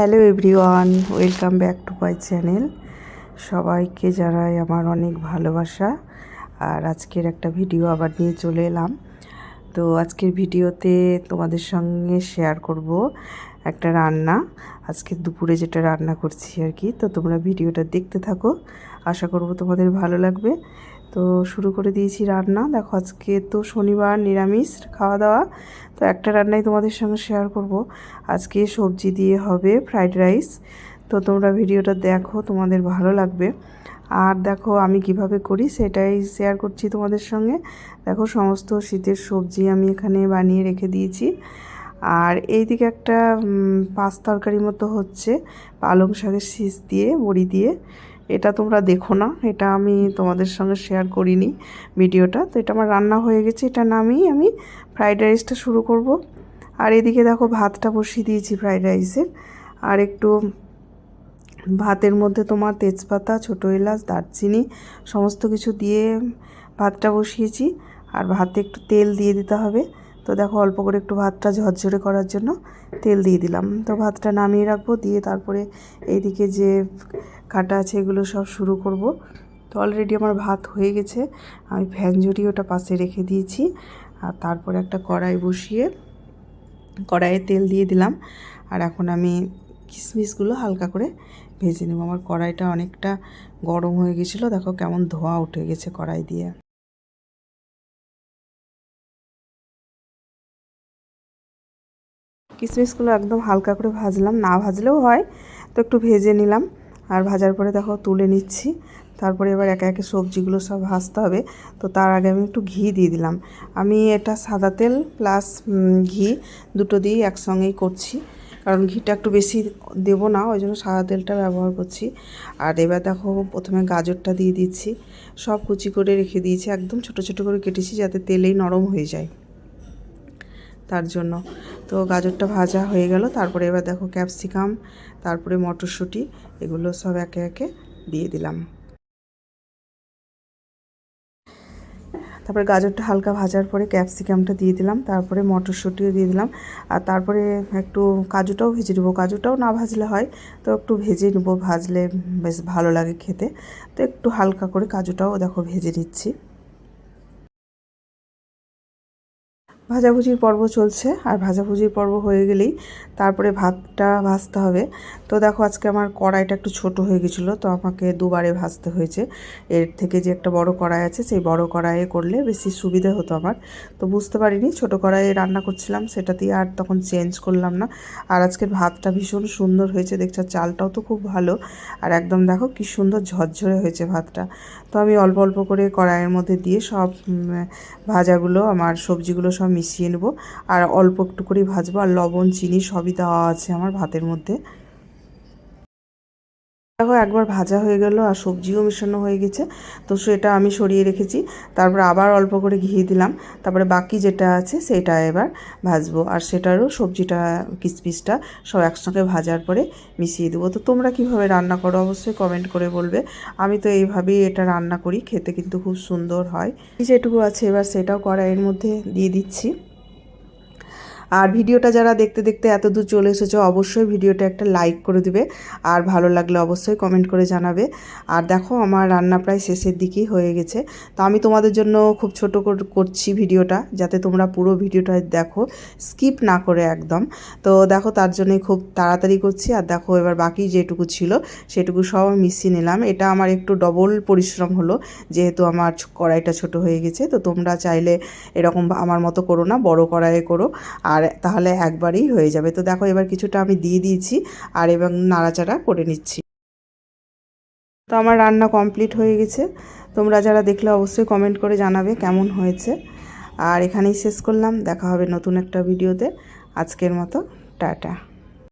Hello everyone, welcome back to my channel. সবাইকে জানাই আমার অনেক ভালোবাসা। আর আজকের একটা ভিডিও আবার নিয়ে চলে এলাম। তো আজকের ভিডিওতে তোমাদের সঙ্গে শেয়ার করব একটা রান্না। আজকে দুপুরে যেটা রান্না করছি আর কি। তো তোমরা ভিডিওটা দেখতে থাকো। আশা করব তোমাদের ভালো লাগবে। তো শুরু করে দিয়েছি রান্না। দেখো, আজকে তো শনিবার, নিরামিষ খাওয়া দাওয়া তো একটা রান্নাই তোমাদের সঙ্গে শেয়ার করব। আজকে সবজি দিয়ে হবে ফ্রাইড রাইস তো তোমরা ভিডিওটা দেখো, তোমাদের ভালো লাগবে। আর দেখো, আমি কীভাবে করি সেটাই শেয়ার করছি তোমাদের সঙ্গে। দেখো, সমস্ত শীতের সবজি আমি এখানে বানিয়ে রেখে দিয়েছি। আর এইদিকে একটা পাঁচ তরকারি মতো হচ্ছে। পালং শাকের শীষ দিয়ে, বড়ি দিয়ে। এটা তোমরা দেখো না, এটা আমি তোমাদের সঙ্গে শেয়ার করিনি ভিডিওটা। তো এটা আমার রান্না হয়ে গেছে, এটা নামিয়ে আমি ফ্রাইড রাইসটা শুরু করব। আর এদিকে দেখো ভাতটা বসিয়ে দিয়েছি ফ্রাইড রাইসের আর একটু ভাতের মধ্যে তোমার তেজপাতা, ছোটো এলাচ, দারচিনি সমস্ত কিছু দিয়ে ভাতটা বসিয়েছি। আর ভাতে একটু তেল দিয়ে দিতে হবে। তো দেখো অল্প করে একটু ভাতটা ঝরঝরে করার জন্য তেল দিয়ে দিলাম। তো ভাতটা নামিয়ে রাখব, দিয়ে তারপরে এইদিকে যে কাটা আছে এগুলো সব শুরু করব। তো অলরেডি আমার ভাত হয়ে গেছে, আমি ফ্যান জড়িয়ে ওটা পাশে রেখে দিয়েছি। আর তারপরে একটা কড়াই বসিয়ে কড়াইয়ে তেল দিয়ে দিলাম। আর এখন আমি কিশমিশগুলো হালকা করে ভেজে নেব। আমার কড়াইটা অনেকটা গরম হয়ে গেছিল, দেখো কেমন ধোঁয়া উঠে গেছে কড়াই দিয়ে। কিশমিশগুলো একদম হালকা করে ভাজলাম, না ভাজলেও হয়। তো একটু ভেজে নিলাম। আর ভাজার পরে দেখো তুলে নিচ্ছি। তারপরে এবার একে একে সবজিগুলো সব ভাজতে হবে। তো তার আগে আমি একটু ঘি দিয়ে দিলাম। আমি এটা সাদা তেল প্লাস ঘি দুটো দিয়েই একসঙ্গেই করছি। কারণ ঘিটা একটু বেশি দেবো না, ওই জন্য সাদা তেলটা ব্যবহার করছি। আর এবার দেখো প্রথমে গাজরটা দিয়ে দিচ্ছি। সব কুচি করে রেখে দিয়েছি। একদম ছোট ছোট করে কেটেছি যাতে তেলেই নরম হয়ে যায়। তার জন্য। তো গাজরটা ভাজা হয়ে গেল। তারপরে এবার দেখো ক্যাপসিকাম, তারপরে মটরশুঁটি, এগুলো সব একে একে দিয়ে দিলাম। তারপরে গাজরটা হালকা ভাজার পরে ক্যাপসিকামটা দিয়ে দিলাম। তারপরে মটরশুঁটিও দিয়ে দিলাম। আর তারপরে একটু কাজুটাও ভেজে নেব। কাজুটাও না ভাজলে হয়, তো একটু ভেজে নেব। ভাজলে বেশ ভালো লাগে খেতে। তো একটু হালকা করে কাজুটাও দেখো ভেজে নিচ্ছি। ভাজাভুজির পর্ব চলছে, আর ভাজাভুজির পর্ব হয়ে গেলেই তারপরে ভাতটা ভাজতে হবে। তো দেখো আজকে আমার কড়াইটা একটু ছোট হয়ে গেছিল, তো আমাকে দুবারে ভাজতে হয়েছে। এর থেকে যে একটা বড় কড়াই আছে, সেই বড় কড়াইয়ে করলে বেশি সুবিধা হতো আমার। তো বুঝতে পারিনি, ছোট কড়াইয়ে রান্না করছিলাম সেটাতেই আর তখন চেঞ্জ করলাম না। আর আজকের ভাতটা ভীষণ সুন্দর হয়েছে, দেখছ চালটাও তো খুব ভালো। আর একদম দেখো কি সুন্দর ঝরঝরে হয়েছে ভাতটা। তো আমি অল্প অল্প করে কড়াইয়ের মধ্যে দিয়ে সব ভাজাগুলো, আমার সবজিগুলো সব মিশিয়ে নেব। আর অল্প একটু করেই ভাজবো। আর লবণ, চিনি সবই দেওয়া আছে আমার ভাতের মধ্যে। দেখো একবার ভাজা হয়ে গেল আর সবজিও মেশানো হয়ে গেছে। তো সেটা আমি সরিয়ে রেখেছি। তারপর আবার অল্প করে ঘি দিলাম। তারপরে বাকি যেটা আছে সেটা এবার ভাজবো। আর সেটারও সবজিটা কিসপিসটা সব একসঙ্গে ভাজার পরে মিশিয়ে দেবো। তো তোমরা কীভাবে রান্না করো অবশ্যই কমেন্ট করে বলবে। আমি তো এইভাবেই এটা রান্না করি। খেতে কিন্তু খুব সুন্দর হয়। যেটুকু আছে এবার সেটাও কড়াইয়ের মধ্যে দিয়ে দিচ্ছি। আর ভিডিওটা যারা দেখতে দেখতে এত দূর চলে এসেছ, অবশ্যই ভিডিওটা একটা লাইক করে দিবে। আর ভালো লাগলে অবশ্যই কমেন্ট করে জানাবে। আর দেখো, আমার রান্না প্রায় শেষের দিকেই হয়ে গেছে। তো আমি তোমাদের জন্য খুব ছোট করছি ভিডিওটা, যাতে তোমরা পুরো ভিডিওটা দেখো স্কিপ না করে একদম। তো দেখো, তার জন্যই খুব তাড়াতাড়ি করছি। আর দেখো, এবার বাকি যেটুকু ছিল, সেটুকু সব মিশিয়ে নিলাম। এটা আমার একটু ডবল পরিশ্রম হলো, যেহেতু আমার কড়াইটা ছোট হয়ে গেছে। তো তোমরা চাইলে এরকম আমার মতো করো না, বড় কড়াইয়ে করো। আর আর তাহলে একবারেই হয়ে যাবে। তো দেখো এবার কিছুটা আমি দিয়ে দিয়েছি আর এবং নাড়াচাড়া করে নিচ্ছি। তো আমার রান্না কমপ্লিট হয়ে গেছে। তোমরা যারা দেখলে অবশ্যই কমেন্ট করে জানাবে কেমন হয়েছে। আর এখানেই শেষ করলাম। দেখা হবে নতুন একটা ভিডিওতে আজকের মতো, টাটা।